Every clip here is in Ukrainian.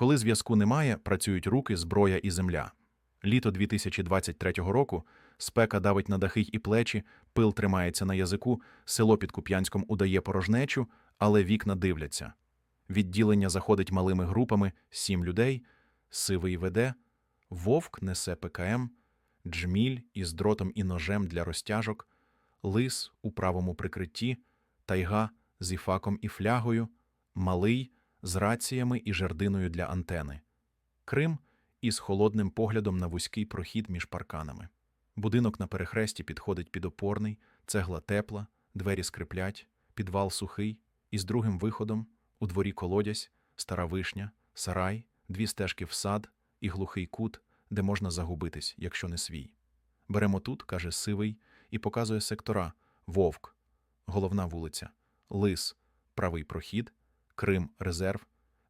Коли зв'язку немає, працюють руки, зброя і земля. Літо 2023 року спека давить на дахи і плечі, пил тримається на язику, село під Куп'янськом удає порожнечу, але вікна дивляться. Відділення заходить малими групами, сім людей, сивий веде, вовк несе ПКМ, джміль із дротом і ножем для розтяжок, лис у правому прикритті, тайга з іфаком і флягою, малий з раціями і жердиною для антени, Крим із холодним поглядом на вузький прохід між парканами. Будинок на перехресті підходить під опорний, цегла тепла, двері скриплять, підвал сухий, із другим виходом у дворі колодязь, стара вишня, сарай, дві стежки в сад і глухий кут, де можна загубитись, якщо не свій. Беремо тут, каже сивий, і показує сектора Вовк, головна вулиця, Лис, правий прохід, Крим, резерв,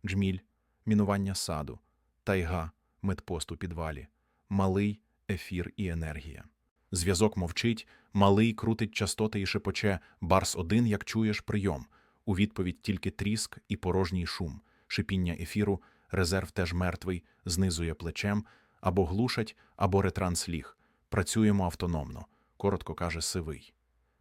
Джміль, мінування саду, Тайга, медпост у підвалі, Малий, ефір і енергія. Зв'язок мовчить, малий крутить частоти і шепоче Барс один, як чуєш, прийом. У відповідь тільки тріск і порожній шум, шипіння ефіру, резерв теж мертвий, знизує плечем, або глушать, або ретрансліг. Працюємо автономно, коротко каже сивий.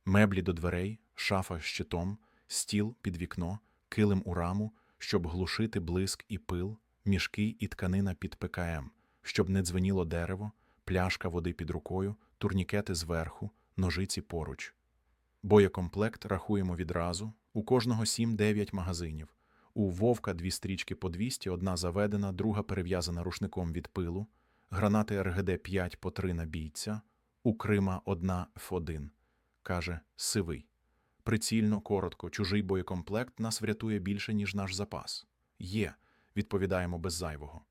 Меблі до дверей, шафа з щитом, стіл під вікно, килим у раму, щоб глушити блиск і пил, мішки і тканина під ПКМ, щоб не дзвеніло дерево, пляшка води під рукою, турнікети зверху, ножиці поруч. Боєкомплект рахуємо відразу. У кожного 7-9 магазинів. У Вовка дві стрічки по 200, одна заведена, друга перев'язана рушником від пилу. Гранати РГД 5 по 3 на бійця. У Крима одна Ф1. Каже Сивий. Прицільно, коротко, чужий боєкомплект нас врятує більше, ніж наш запас. Є, відповідаємо без зайвого.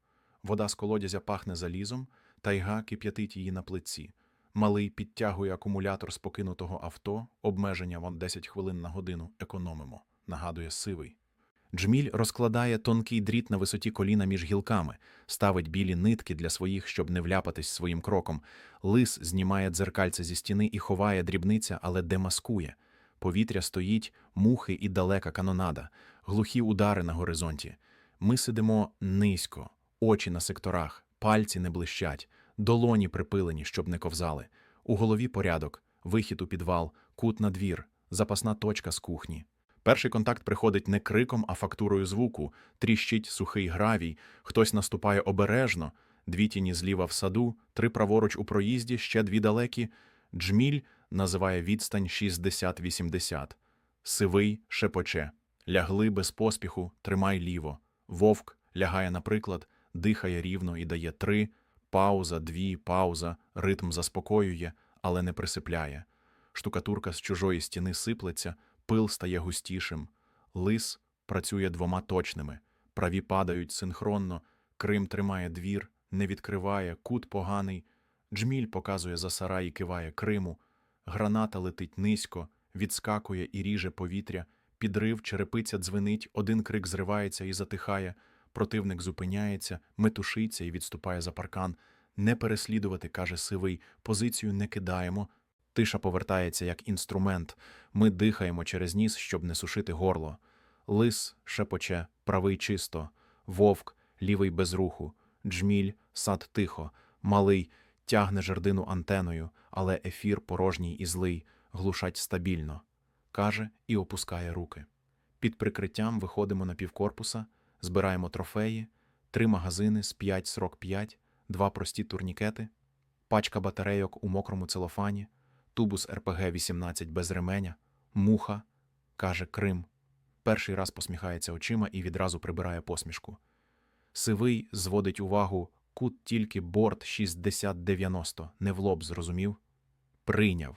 Вода з колодязя пахне залізом, тайга кип'ятить її на плитці. Малий підтягує акумулятор з покинутого авто, обмеження вон 10 хвилин на годину, економимо, нагадує сивий. Джміль розкладає тонкий дріт на висоті коліна між гілками, ставить білі нитки для своїх, щоб не вляпатись своїм кроком. Лис знімає дзеркальце зі стіни і ховає дрібниця, але демаскує. Повітря стоїть, мухи і далека канонада, глухі удари на горизонті. Ми сидимо низько, очі на секторах, пальці не блищать, долоні припилені, щоб не ковзали. У голові порядок, вихід у підвал, кут на двір, запасна точка з кухні. Перший контакт приходить не криком, а фактурою звуку, тріщить сухий гравій, хтось наступає обережно, дві тіні зліва в саду, три праворуч у проїзді, ще дві далекі. Джміль називає відстань 60-80. Сивий шепоче. Лягли без поспіху, тримай ліво. Вовк лягає, наприклад, дихає рівно і дає три, пауза, дві, пауза, ритм заспокоює, але не присипляє. Штукатурка з чужої стіни сиплеться, пил стає густішим. Лис працює двома точними. Праві падають синхронно, Крим тримає двір, не відкриває, кут поганий. Джміль показує за сарай і киває Криму. Граната летить низько, відскакує і ріже повітря. Підрив, черепиця дзвенить, один крик зривається і затихає. Противник зупиняється, метушиться і відступає за паркан. Не переслідувати, каже сивий, позицію не кидаємо. Тиша повертається як інструмент. Ми дихаємо через ніс, щоб не сушити горло. Лис шепоче, правий чисто, вовк, лівий без руху, джміль, сад тихо, малий тягне жердину антеною, але ефір порожній і злий, глушать стабільно. Каже і опускає руки. Під прикриттям виходимо на півкорпуса, збираємо трофеї, три магазини з 5-45, два прості турнікети, пачка батарейок у мокрому целофані, тубус РПГ-18 без ременя, муха, каже Крим. Перший раз посміхається очима і відразу прибирає посмішку. Сивий зводить увагу, кут тільки борт 60-90, не в лоб зрозумів. Прийняв.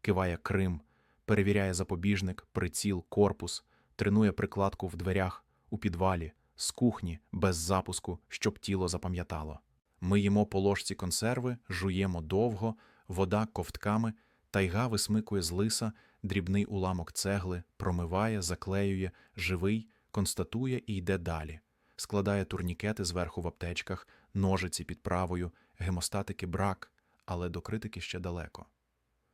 Киває Крим, перевіряє запобіжник, приціл, корпус, тренує прикладку в дверях, у підвалі, з кухні, без запуску, щоб тіло запам'ятало. Ми їмо по ложці консерви, жуємо довго, вода ковтками, тайга висмикує з лиса, дрібний уламок цегли, промиває, заклеює, живий, констатує і йде далі. Складає турнікети зверху в аптечках, ножиці під правою, гемостатики брак, але до критики ще далеко.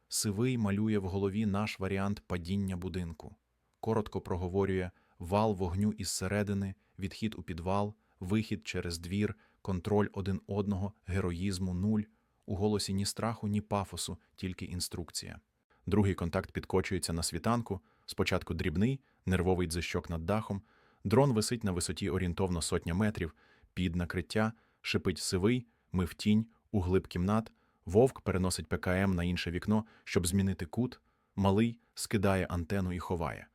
Сивий малює в голові наш варіант падіння будинку. Коротко проговорює вал вогню із середини, відхід у підвал, вихід через двір, контроль один одного, героїзму нуль. У голосі ні страху, ні пафосу, тільки інструкція. Другий контакт підкочується на світанку. Спочатку дрібний, нервовий дзищок над дахом. Дрон висить на висоті орієнтовно сотня метрів. Під накриття шипить сивий, ми в тінь, у глиб кімнат. Вовк переносить ПКМ на інше вікно, щоб змінити кут. Малий скидає антену і ховає.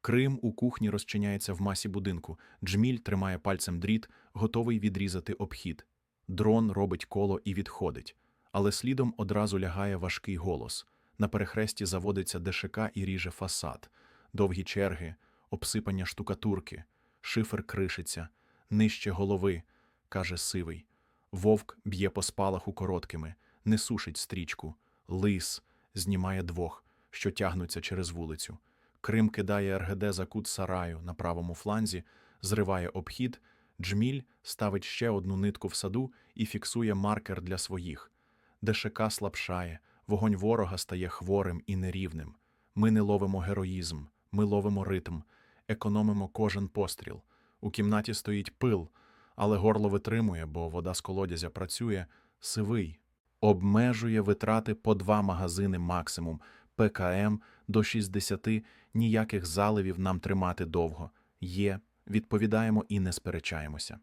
Крим у кухні розчиняється в масі будинку. Джміль тримає пальцем дріт, готовий відрізати обхід. Дрон робить коло і відходить. Але слідом одразу лягає важкий голос. На перехресті заводиться ДШК і ріже фасад. Довгі черги, обсипання штукатурки, шифер кришиться, нижче голови, каже сивий. Вовк б'є по спалаху короткими, не сушить стрічку. Лис знімає двох, що тягнуться через вулицю. Крим кидає РГД за кут сараю на правому фланзі, зриває обхід. Джміль ставить ще одну нитку в саду і фіксує маркер для своїх. ДШК слабшає, вогонь ворога стає хворим і нерівним. Ми не ловимо героїзм, ми ловимо ритм, економимо кожен постріл. У кімнаті стоїть пил, але горло витримує, бо вода з колодязя працює, сивий. Обмежує витрати по два магазини максимум, ПКМ до 60, ніяких заливів нам тримати довго. Є, відповідаємо і не сперечаємося.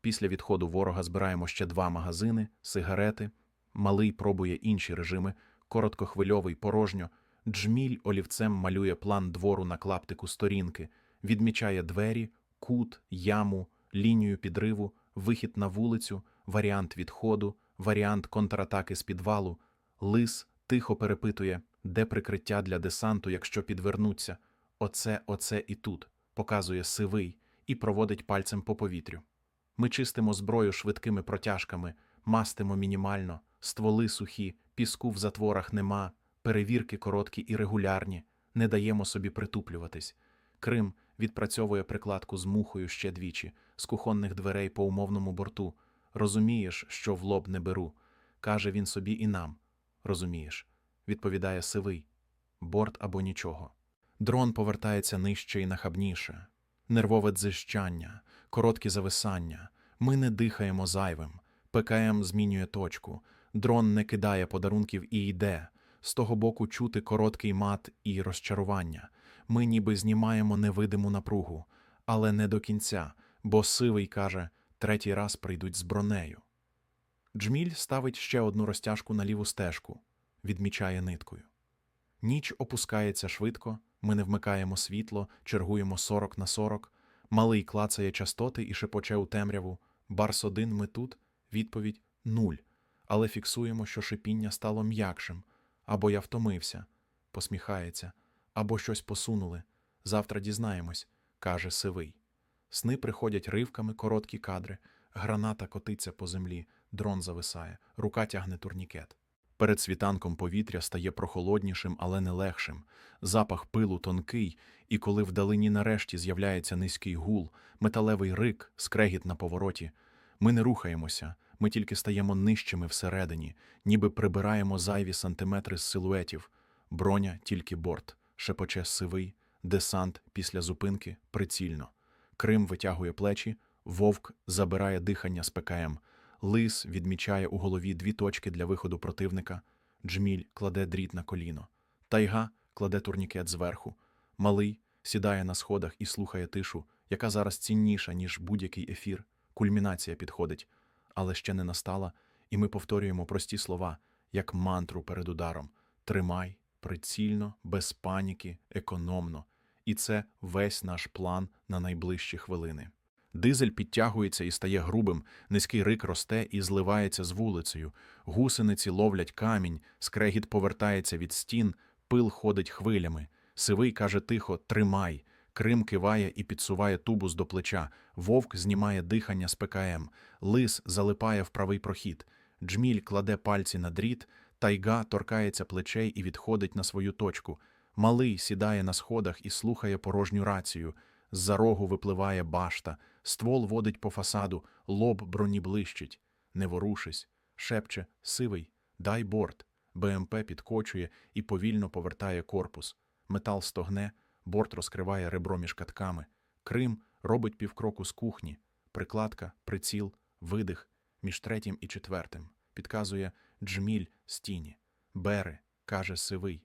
Після відходу ворога збираємо ще два магазини, сигарети. Малий пробує інші режими, короткохвильовий порожньо. Джміль олівцем малює план двору на клаптику сторінки, відмічає двері, кут, яму, лінію підриву, вихід на вулицю, варіант відходу, варіант контратаки з підвалу. Лис тихо перепитує, де прикриття для десанту, якщо підвернуться. Оце, оце і тут, показує сивий і проводить пальцем по повітрю. Ми чистимо зброю швидкими протяжками, мастимо мінімально, стволи сухі, піску в затворах нема, перевірки короткі і регулярні, не даємо собі притуплюватись. Крим відпрацьовує прикладку з мухою ще двічі, з кухонних дверей по умовному борту. Розумієш, що в лоб не беру. Каже він собі і нам. Розумієш, відповідає сивий. Борт або нічого. Дрон повертається нижче і нахабніше. Нервове дзижчання, короткі зависання. Ми не дихаємо зайвим. ПКМ змінює точку. Дрон не кидає подарунків і йде. З того боку чути короткий мат і розчарування. Ми ніби знімаємо невидиму напругу, але не до кінця, бо сивий каже, третій раз прийдуть з бронею. Джміль ставить ще одну розтяжку на ліву стежку, відмічає ниткою. Ніч опускається швидко, ми не вмикаємо світло, чергуємо 40 на 40, малий клацає частоти і шепоче у темряву. Барс один ми тут, відповідь нуль. Але фіксуємо, що шипіння стало м'якшим, або я втомився, посміхається, або щось посунули. Завтра дізнаємось, каже сивий. Сни приходять ривками, короткі кадри, граната котиться по землі, дрон зависає, рука тягне турнікет. Перед світанком повітря стає прохолоднішим, але не легшим. Запах пилу тонкий, і коли вдалині нарешті з'являється низький гул, металевий рик, скрегіт на повороті, ми не рухаємося, ми тільки стаємо нижчими всередині, ніби прибираємо зайві сантиметри з силуетів. Броня тільки борт, шепоче сивий, десант після зупинки прицільно. Крим витягує плечі, вовк забирає дихання з ПКМ. Лис відмічає у голові дві точки для виходу противника. Джміль кладе дріт на коліно. Тайга кладе турнікет зверху. Малий сідає на сходах і слухає тишу, яка зараз цінніша, ніж будь-який ефір. Кульмінація підходить, але ще не настала, і ми повторюємо прості слова, як мантру перед ударом: тримай, прицільно, без паніки, економно. І це весь наш план на найближчі хвилини. Дизель підтягується і стає грубим, низький рик росте і зливається з вулицею. Гусениці ловлять камінь, скрегіт повертається від стін, пил ходить хвилями. Сивий каже тихо Тримай. Крим киває і підсуває тубус до плеча. Вовк знімає дихання з ПКМ. Лис залипає в правий прохід. Джміль кладе пальці на дріт, тайга торкається плечей і відходить на свою точку. Малий сідає на сходах і слухає порожню рацію. З-за рогу випливає башта, ствол водить по фасаду, лоб броні блищить. Не ворушись, шепче, сивий, дай борт. БМП підкочує і повільно повертає корпус. Метал стогне, борт розкриває ребро між катками. Крим робить півкроку з кухні. прикладка, приціл, видих між третім і четвертим. Підказує джміль з тіні. Бери, каже сивий.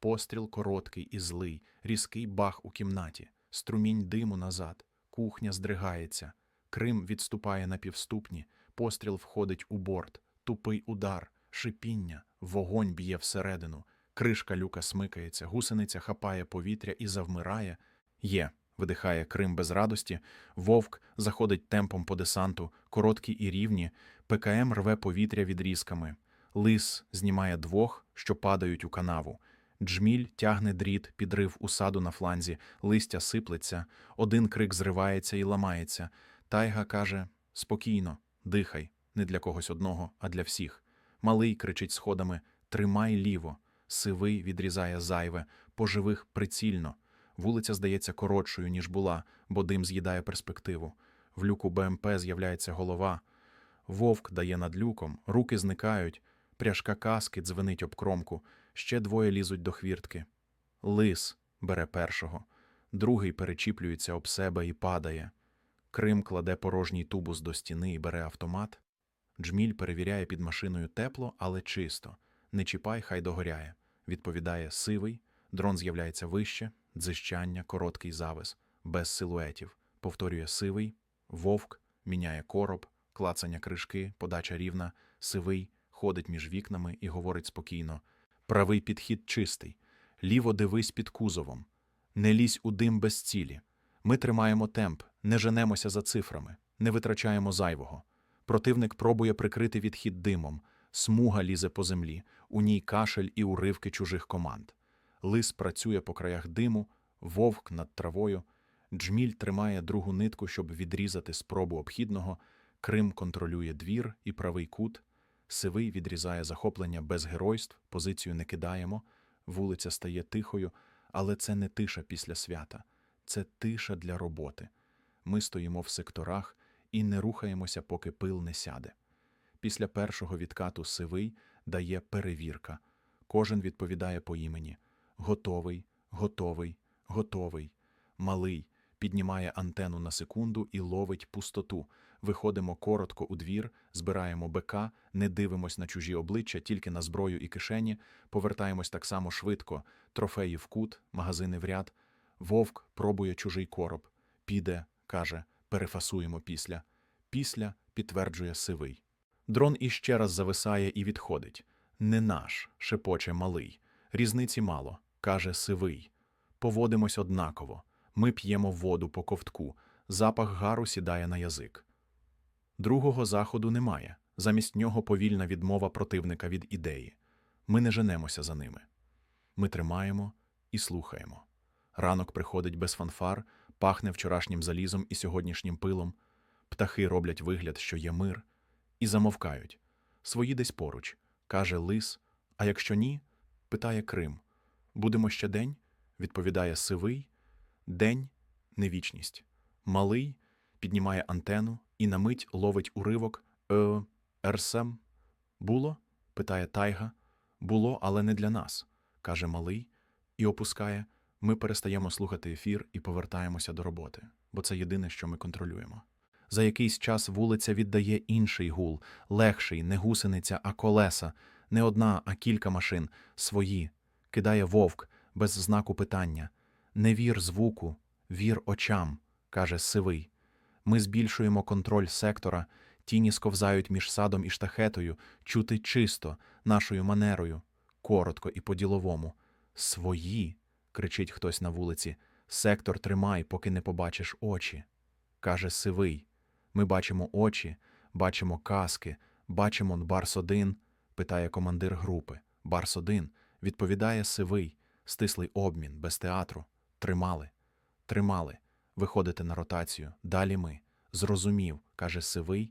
Постріл короткий і злий, різкий бах у кімнаті, струмінь диму назад, кухня здригається, Крим відступає на півступні, постріл входить у борт, тупий удар, шипіння, вогонь б'є всередину, кришка люка смикається, гусениця хапає повітря і завмирає. Є, видихає Крим без радості, вовк заходить темпом по десанту, короткі і рівні, ПКМ рве повітря відрізками. Лис знімає двох, що падають у канаву. Джміль тягне дріт, підрив у саду на фланзі, листя сиплеться, один крик зривається і ламається. Тайга каже: Спокійно, дихай, не для когось одного, а для всіх. Малий кричить сходами: Тримай ліво. Сивий відрізає зайве, поживих прицільно. Вулиця здається коротшою, ніж була, бо дим з'їдає перспективу. В люку БМП з'являється голова. Вовк дає над люком, руки зникають, пряжка каски дзвенить об кромку, ще двоє лізуть до хвіртки. Лис бере першого, другий перечіплюється об себе і падає. Крим кладе порожній тубус до стіни і бере автомат. Джміль перевіряє під машиною тепло, але чисто. Не чіпай, хай догоряє. Відповідає сивий, дрон з'являється вище, дзищання, короткий завис, без силуетів. Повторює сивий, вовк, міняє короб, клацання кришки, подача рівна, сивий, ходить між вікнами і говорить спокійно. Правий підхід чистий. Ліво дивись під кузовом. Не лізь у дим без цілі. Ми тримаємо темп, не женемося за цифрами, не витрачаємо зайвого. Противник пробує прикрити відхід димом, смуга лізе по землі, у ній кашель і уривки чужих команд. Лис працює по краях диму, вовк над травою. Джміль тримає другу нитку, щоб відрізати спробу обхідного. Крим контролює двір і правий кут. Сивий відрізає захоплення без геройств, позицію не кидаємо. Вулиця стає тихою, але це не тиша після свята, це тиша для роботи. Ми стоїмо в секторах і не рухаємося, поки пил не сяде. Після першого відкату сивий дає перевірка. Кожен відповідає по імені: готовий, готовий, готовий. Малий піднімає антенну на секунду і ловить пустоту. Виходимо коротко у двір, збираємо БК, не дивимось на чужі обличчя, тільки на зброю і кишені, повертаємось так само швидко, трофеї в кут, магазини в ряд. Вовк пробує чужий короб. Піде, каже, перефасуємо після. Після підтверджує сивий. Дрон іще раз зависає і відходить. Не наш, шепоче малий. Різниці мало, каже сивий. Поводимось однаково. Ми п'ємо воду по ковтку, запах гару сідає на язик. Другого заходу немає. Замість нього повільна відмова противника від ідеї. Ми не женемося за ними. Ми тримаємо і слухаємо. Ранок приходить без фанфар, пахне вчорашнім залізом і сьогоднішнім пилом. Птахи роблять вигляд, що є мир, і замовкають. Свої десь поруч, каже лис. А якщо ні, питає Крим. Будемо ще день? відповідає сивий. День не вічність. Малий піднімає антену і на мить ловить уривок. Е, Ерсем? Було? питає тайга. Було, але не для нас, каже малий, і опускає. Ми перестаємо слухати ефір і повертаємося до роботи, бо це єдине, що ми контролюємо. За якийсь час вулиця віддає інший гул, легший, не гусениця, а колеса, не одна, а кілька машин, свої. Кидає вовк, без знаку питання. Не вір звуку, вір очам, каже сивий. Ми збільшуємо контроль сектора, тіні сковзають між садом і штахетою, чути чисто, нашою манерою, коротко і по-діловому. Свої. кричить хтось на вулиці. Сектор тримай, поки не побачиш очі. каже сивий. Ми бачимо очі, бачимо каски, бачимо Барс 1 питає командир групи. Барс 1 відповідає сивий, стислий обмін, без театру. Тримали, тримали. Виходите на ротацію. Далі ми. Зрозумів, каже сивий,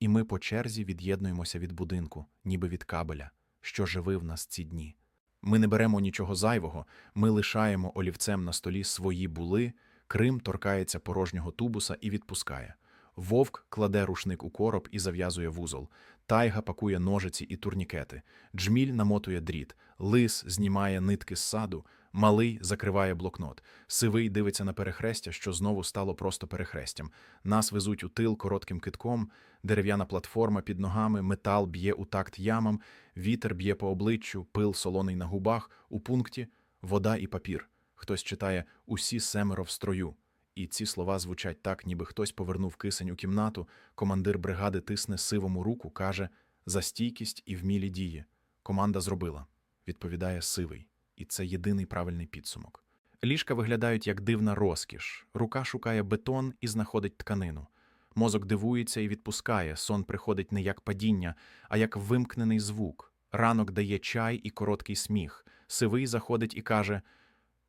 і ми по черзі від'єднуємося від будинку, ніби від кабеля, що живив нас ці дні. Ми не беремо нічого зайвого, ми лишаємо олівцем на столі свої були, Крим торкається порожнього тубуса і відпускає. Вовк кладе рушник у короб і зав'язує вузол. Тайга пакує ножиці і турнікети. Джміль намотує дріт. Лис знімає нитки з саду. Малий закриває блокнот. Сивий дивиться на перехрестя, що знову стало просто перехрестям. Нас везуть у тил коротким китком, дерев'яна платформа під ногами, метал б'є у такт ямам, вітер б'є по обличчю, пил солоний на губах, у пункті вода і папір. Хтось читає усі семеро в строю. І ці слова звучать так, ніби хтось повернув кисень у кімнату. Командир бригади тисне сивому руку, каже за стійкість і вмілі дії. Команда зробила, відповідає сивий. І це єдиний правильний підсумок. Ліжка виглядають як дивна розкіш. Рука шукає бетон і знаходить тканину. Мозок дивується і відпускає. Сон приходить не як падіння, а як вимкнений звук. Ранок дає чай і короткий сміх. Сивий заходить і каже: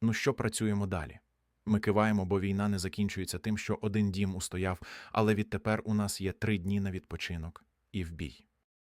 Ну що працюємо далі? Ми киваємо, бо війна не закінчується тим, що один дім устояв, але відтепер у нас є три дні на відпочинок і в бій.